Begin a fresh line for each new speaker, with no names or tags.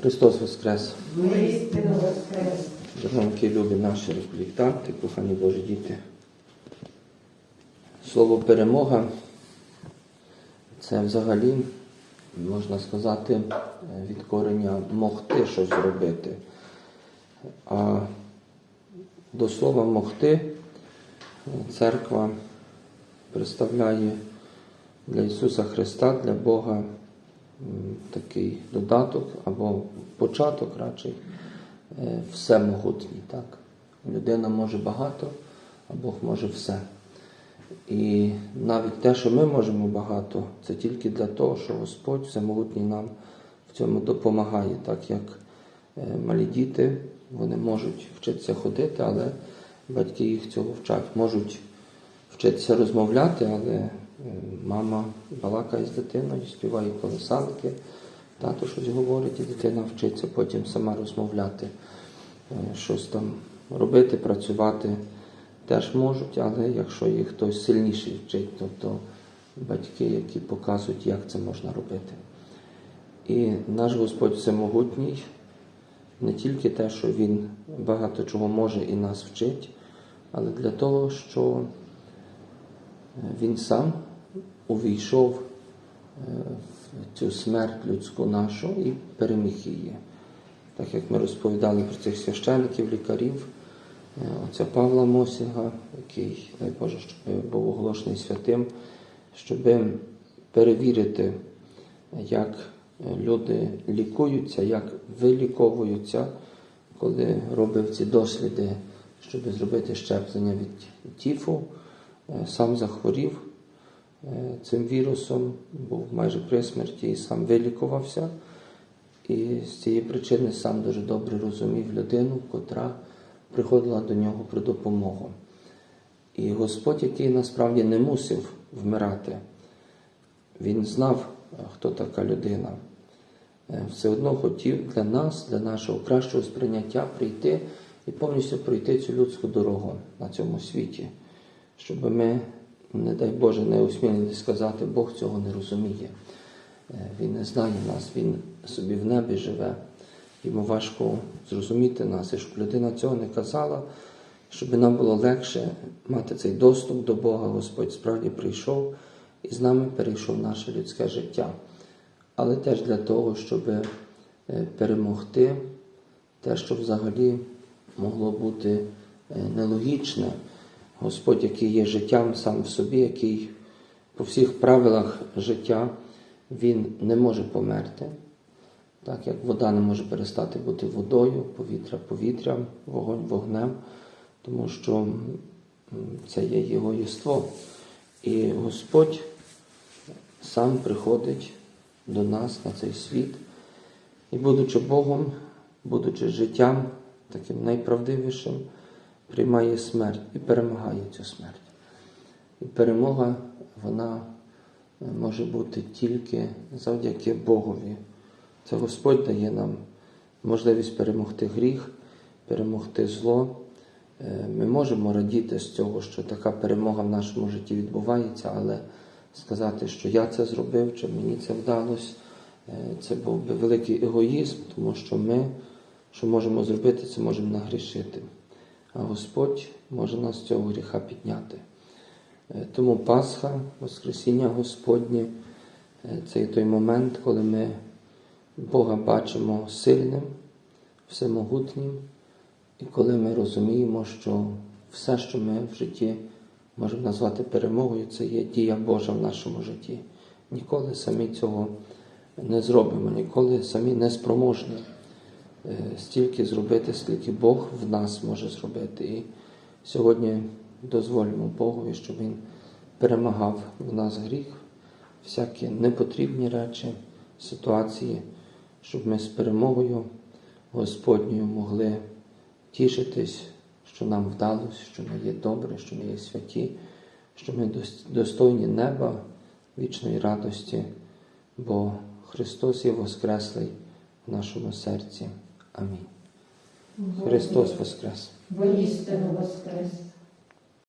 Христос Воскрес!
Воскрес.
Дорогенькі любі наші рефліктанти, кохані Божі діти. Слово перемога це взагалі, можна сказати, від корення могти щось зробити. А до слова могти церква представляє для Ісуса Христа, для Бога такий додаток або початок радше е, всемогутній. Так? Людина може багато, а Бог може все. І навіть те, що ми можемо багато, це тільки для того, що Господь всемогутній нам в цьому допомагає, так як е, малі діти вони можуть вчитися ходити, але батьки їх цього вчать. Можуть вчитися розмовляти, але е, мама балакає з дитиною, співає колесанки, тато щось говорить, і дитина вчиться потім сама розмовляти, е, щось там робити, працювати теж можуть, але якщо їх хтось сильніший вчить, то, батьки, які показують, як це можна робити. І наш Господь всемогутній, не тільки те, що Він багато чого може і нас вчить, але для того, що Він сам увійшов е, в цю смерть людську нашу і переміг її. Так як ми розповідали про цих священників, лікарів, е, отця Павла Мосіга, який, дай Боже, щоб був оголошений святим, щоб перевірити, як люди лікуються, як виліковуються, коли робив ці досліди, щоб зробити щеплення від тіфу, е, сам захворів цим вірусом, був майже при смерті і сам вилікувався. І з цієї причини сам дуже добре розумів людину, котра приходила до нього про допомогу. І Господь, який насправді не мусив вмирати, він знав, хто така людина. Е, Все одно хотів для нас, для нашого кращого сприйняття прийти і повністю пройти цю людську дорогу на цьому світі, щоб ми, не дай Боже, не осмілили сказати, Бог цього не розуміє. Е, Він не знає нас, Він собі в небі живе. Йому важко зрозуміти нас, і щоб людина цього не казала, щоб нам було легше мати цей доступ до Бога. Господь справді прийшов і з нами перейшов наше людське життя. Але теж для того, щоб е, перемогти те, що взагалі могло бути е, нелогічне. Господь, який є життям сам в собі, який по всіх правилах життя він не може померти, так як вода не може перестати бути водою, повітря повітрям, вогонь вогнем, тому що це є його єство. І Господь сам приходить до нас на цей світ, і, будучи Богом, будучи життям таким найправдивішим, приймає смерть і перемагає цю смерть. І перемога, вона може бути тільки завдяки Богові. Це Господь дає нам можливість перемогти гріх, перемогти зло. Е, Ми можемо радіти з цього, що така перемога в нашому житті відбувається, але сказати, що я це зробив, чи мені це вдалося, е, це був би великий егоїзм, тому що ми, що можемо зробити, це можемо нагрішити. А Господь може нас з цього гріха підняти. Е, Тому Пасха, Воскресіння Господнє е, це є той момент, коли ми Бога бачимо сильним, всемогутнім, і коли ми розуміємо, що все, що ми в житті можемо назвати перемогою, це є дія Божа в нашому житті. Ніколи самі цього не зробимо, ніколи самі не спроможні стільки зробити, скільки Бог в нас може зробити. І сьогодні дозволимо Богові, щоб Він перемагав в нас гріх, всякі непотрібні речі, ситуації, щоб ми з перемогою Господньою могли тішитись, що нам вдалося, що ми є добре, що ми є святі, що ми достойні неба, вічної радості, бо Христос є Воскреслий в нашому серці. Амінь. Христос Воскрес!
Воістину воскрес.